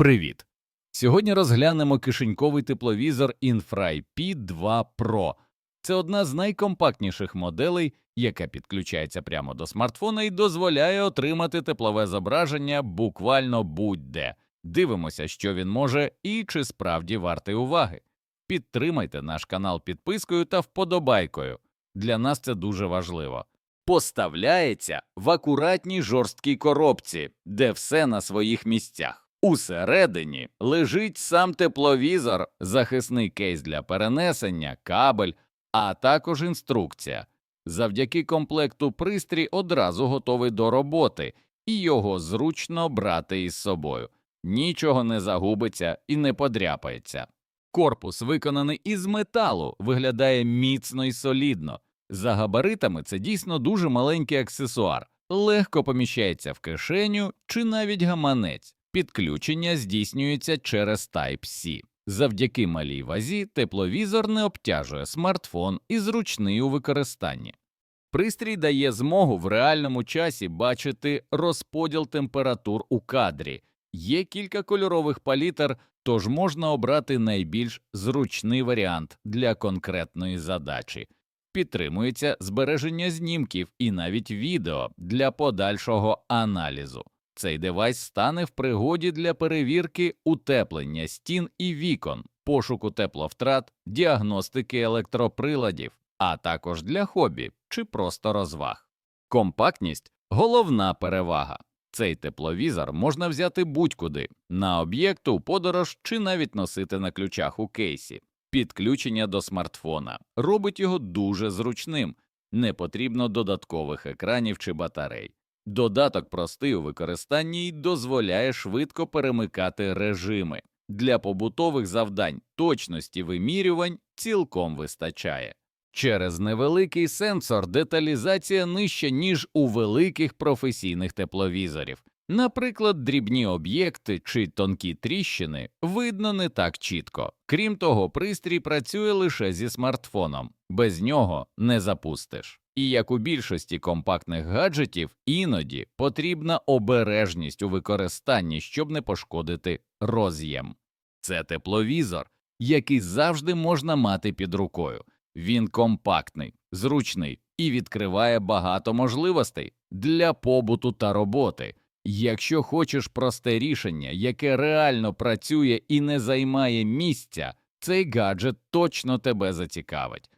Привіт! Сьогодні розглянемо кишеньковий тепловізор Infray P2 Pro. Це одна з найкомпактніших моделей, яка підключається прямо до смартфона і дозволяє отримати теплове зображення буквально будь-де. Дивимося, що він може і чи справді вартий уваги. Підтримайте наш канал підпискою та вподобайкою. Для нас це дуже важливо. Поставляється в акуратній жорсткій коробці, де все на своїх місцях. Усередині лежить сам тепловізор, захисний кейс для перенесення, кабель, а також інструкція. Завдяки комплекту пристрій одразу готовий до роботи, і його зручно брати із собою. Нічого не загубиться і не подряпається. Корпус, виконаний із металу, виглядає міцно і солідно. За габаритами це дійсно дуже маленький аксесуар, легко поміщається в кишеню чи навіть гаманець. Підключення здійснюється через Type-C. Завдяки малій вазі тепловізор не обтяжує смартфон і зручний у використанні. Пристрій дає змогу в реальному часі бачити розподіл температур у кадрі. Є кілька кольорових палітр, тож можна обрати найбільш зручний варіант для конкретної задачі. Підтримується збереження знімків і навіть відео для подальшого аналізу. Цей девайс стане в пригоді для перевірки утеплення стін і вікон, пошуку тепловтрат, діагностики електроприладів, а також для хобі чи просто розваг. Компактність головна перевага. Цей тепловізор можна взяти будь-куди на об'єкт у подорож чи навіть носити на ключах у кейсі. Підключення до смартфона робить його дуже зручним, не потрібно додаткових екранів чи батарей. Додаток простий у використанні й дозволяє швидко перемикати режими. Для побутових завдань точності вимірювань цілком вистачає. Через невеликий сенсор деталізація нижча, ніж у великих професійних тепловізорів. Наприклад, дрібні об'єкти чи тонкі тріщини видно не так чітко. Крім того, пристрій працює лише зі смартфоном, без нього не запустиш. І як у більшості компактних гаджетів, іноді потрібна обережність у використанні, щоб не пошкодити роз'єм. Це тепловізор, який завжди можна мати під рукою. Він компактний, зручний і відкриває багато можливостей для побуту та роботи. Якщо хочеш просте рішення, яке реально працює і не займає місця, цей гаджет точно тебе зацікавить.